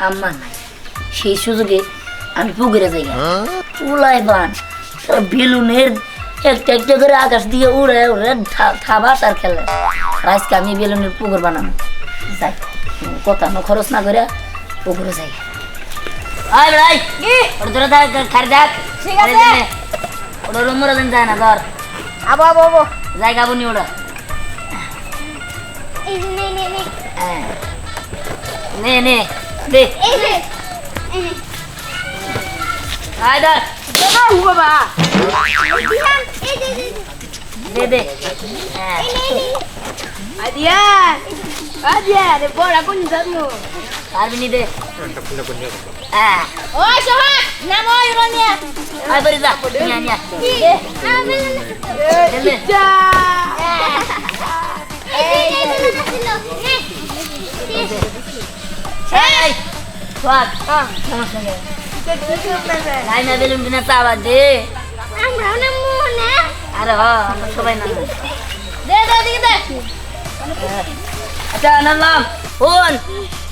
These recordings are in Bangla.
আম্মা নাই। সেই সুযোগে আমি পুকুরে যাই পুলাই বান বেলুনের একটা একটা করে আকাশ দিয়ে উড়ে উড়ে থা- থাবাস আর খেলে। আজকে আমি বেলুনের পুকুর বানাবো যাই কথা ন খরচ না করে পুকুরে যাই। আয় ভাই ওটা ধরে থাক খার দেখ ঠিক আছে। ওটা রুমরা দিন যায় না ধর। আবো আবো আবো। যাই গাবনি ওটা। এই নে নে নে। হ্যাঁ। নে। Ini. Ini. Ada. Jangan buka ba. Diam. Ini. Ada, Ini. ada. Adian, depor aku ni satu. Harbi ni deh. Ah. Oh, Shah. Nama ironia. Hai Beriza. Ni ni. Ha, benar. Ya. নেই বেলুন কিনা চাবা দে। আমরা নামো না আরে হ আমরা সবাই নাম দে দে দিকে দে। আচ্ছা নামলাম ফোন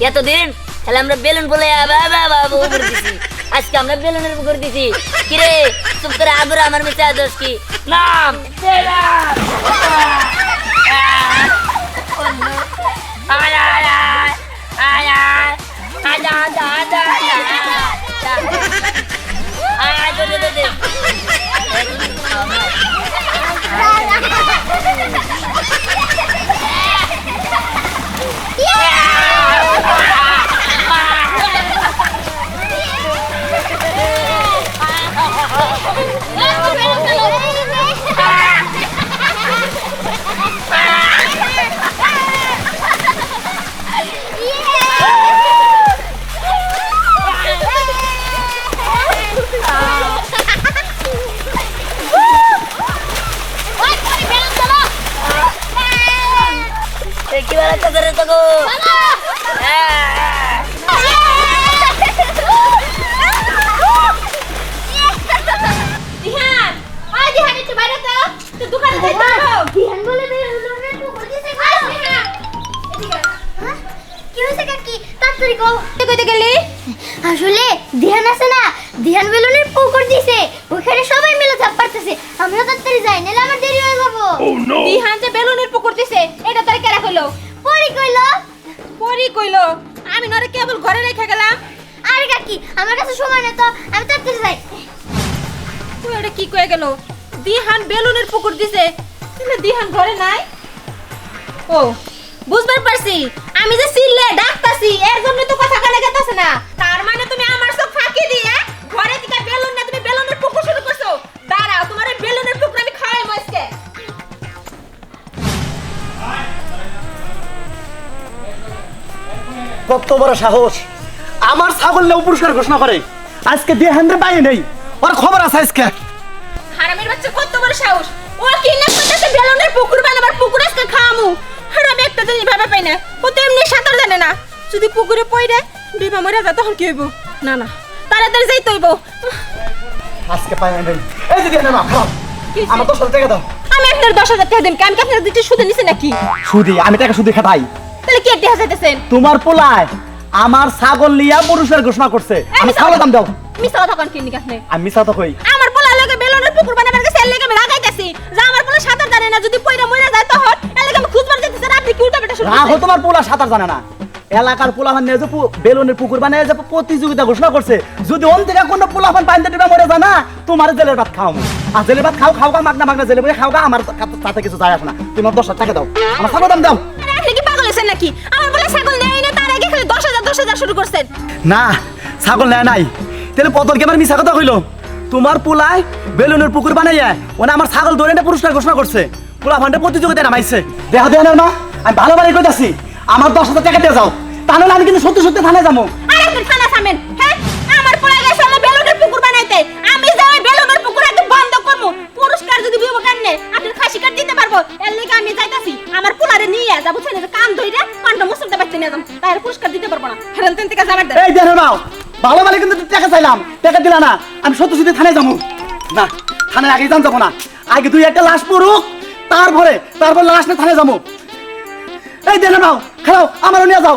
এতদিন তাহলে আমরা বেলুন বলে বাবু করে দিছি। আজকে আমরা বেলুনের উপর দিছি। কিরে চুপ করে আগুর আমার মিশে আদর্শ কি? নাম। কি বেড়াতে ধরে তো গো আসলে ধ্যান আছে না ধ্যান বেলুনের পুকুর দিছে। ওখানে সবাই মিলে ঝাপ পারতেছে আমিও তাড়াতাড়ি যাই নাহলে আমার দেরি হয়ে যাব। দিহান যে বেলুনের পুকুর দিছে এটা তার কেরা কইলো? পরি কইলো। পরি কইলো? আমি নরে কেবল ঘরে রেখে গেলাম। আরে কাকি আমার কাছে সময় নেই তো আমি তাড়াতাড়ি যাই। তুই এটা কি কয়ে গেল? দিহান বেলুনের পুকুর দিছে কিন্তু দিহান ঘরে নাই? ও বুঝবার পারছি। আমি যে সিললে ডাকতাছি এর জন্য তো কথা কানে গেতাছে না। তার মানে তুমি আমার সব ফাঁকি দিয়ে ঘরে থেকে বেলুন না তুমি বেলুনের পুকুর শুরু করছ। দাঁড়াও তোমার এই বেলুনের পুকুর আমি খাওয়াই মজকে কত বড় সাহস। আমার ছাগল নেও পুরস্কার ঘোষণা করে। আজকে দিয়ে হ্যান্ডে বাইরে নেই। ওর খবর আছে আজকে। হারামের বাচ্চা কত বড় সাহস। ও কি না করতেছে বেলুনের পুকুর বানাবার পুকুর আজকে খাওয়ামু? হারামে একটা দিন ভাবে পাই না। ও তো এমনি সাঁতার জানে না। যদি পুকুরে পড়ে বিবা মরে যা তখন কি হইব? না না। তাড়াতাড়ি যাইতে হইব। আজকে পাই নেই এই যে না খারাপ কি আমার তো সব টাকা দাও। আমি আপনার দশ হাজার টাকা দিন আমি কি আপনার দিতে সুদে নিছি নাকি? সুদি? আমি টাকা সুদি খাতাই তাহলে কি দেখা যাইতেছেন তোমার পোলায় আমার ছাগল লিয়া পুরস্কার ঘোষণা করছে। আমি ছাগল দাম দাও। মিছা কথা কোন কিনি কাছে আমি মিছা তো কই। আমার পোলা লাগে বেলুনের পুকুর বানাবার কাছে এর লাগে আমি লাগাইতেছি যে আমার পোলা সাঁতার জানে না যদি পয়রা মরে যায় তখন এর লাগে আমি খুঁজবার যেতেছি আপনি কি উল্টা বেটা শুরু রাখো তোমার পোলা সাঁতার জানে না। এলাকার পোলাফান নিয়ে যে বেলুনের পুকুর বানিয়ে যে প্রতিযোগিতা ঘোষণা করছে। যদি অন থেকে কোনো পোলাফান পাইতে টিপা মরে যায় না তোমার জেলের ভাত খাও আর জেলের ভাত খাও খাও গা মাগনা মাগনা জেলে বলে খাও গা আমার তাতে কিছু যায় আসে না। তোমার দশ হাজার টাকা দাও। আমার ছাগল দাম দাও। আরে আপনি কি পাগল হয়েছেন নাকি? আমার বলে ছাগল নেই না তার আগে খালি দশ হাজার দশ হাজার শুরু করছেন। না ছাগল নেয় নাই। তাহলে পতলকে আমার মিছা কথা কইলো? তোমার পোলায় বেলুনের পুকুর বানাইয়া ওনা আমার ছাগল ধরে এনে পুরস্কার ঘোষণা করছে। পোলা ফান্ডে প্রতিযোগিতা নামাইছে দেখা দেয় না আমি ভালো বাড়ি কইতাছি। আমার দশ হাজার টাকা দিয়ে যাও। তাহলে আমি কিন্তু সত্যি সত্যি থানায় যাব। আর আপনি থানা থামেন হ্যাঁ? আমার পোলা গেছে আমার বেলুনের পুকুর বানাইতে। আমি যে ওই বেলুনের পুকুর একদম বন্ধ করব পুরস্কার যদি দিব কান্নে আপনি খাসি কাট দিতে পারব? এর লেগে আমি যাইতাছি আমার পোলারে নিয়ে যা বুঝছেন কান ধইরা কানটা মুসলতে পারতে নিয়ে যাম। তাই পুরস্কার দিতে পারব না। হেরান তেন থেকে যাবার দেন। এই দেখো নাও। ভালো বাড়ি কিন্তু টাকা চাইলাম। টাকা দিলা না। আমি সত্যি সত্যি থানায় যাব। না থানায় আগে যান যাব না। আগে দুই একটা লাশ পড়ুক তারপরে তারপর লাশ না থানায় যাব। এই দেখো নাও। খেলাও আমারও নিয়ে যাও।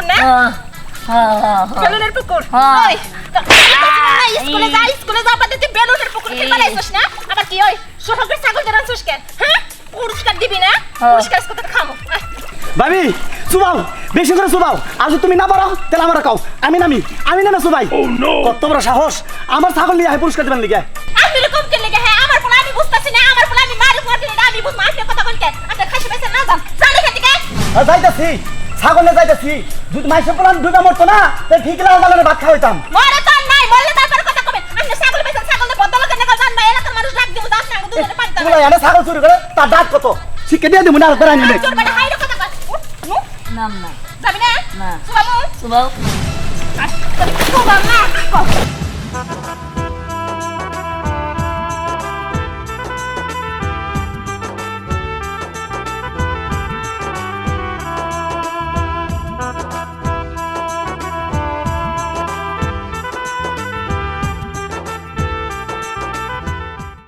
পুকুর না? আ, আ, আ। বেলুনের পুকুর। হ্যাঁ। ওই স্কুলে যা স্কুলে যা বাদে তুই বেলুনের পুকুর। কি। বানাইছস না? আবার কি ওই সোহাগের ছাগল জানান কেন? হ্যাঁ? পুরস্কার দিবি না? হ্যাঁ। পুরস্কার কত খামো। ভাবি সুবাও বেশি করে সুবাও আর যদি তুমি না পারো তাহলে আমার কাও আমি নামি আমি নামে সুবাই। কত বড় সাহস। আমার ছাগল নিয়ে আয় পুরস্কার দিবেন লিগে। আপনি এরকম কে লেগে হ্যাঁ? আমার পোলা আমি বুঝতাছি না? আমার পোলা আমি মারি মারি আমি বুঝ মাফিয়া কথা বলতে আপনি খাসি বেছে না যান জানি খাতি কে আর যাইতাছি। ছাগলে যাইতাছি যদি মাইসে পোলাম ডুবে মরতো না তাহলে ঠিক লাল দালানে ভাত খাওয়াইতাম। মরে তো আর নাই মরলে তারপরে কথা কবেন। আপনি ছাগল বেছেন ছাগল বদল কেন জান না এলাকার মানুষ ডাক দিব দাস না দুজনে পানি তোমরা এনে ছাগল চুরি করে তার দাঁত কত? শিখে দিয়ে দিব না আর বেড়াই নিলে বেটা হাইরে কথা উঠ, নু, নাম না যাবি না? না। সুবামু সুবাম না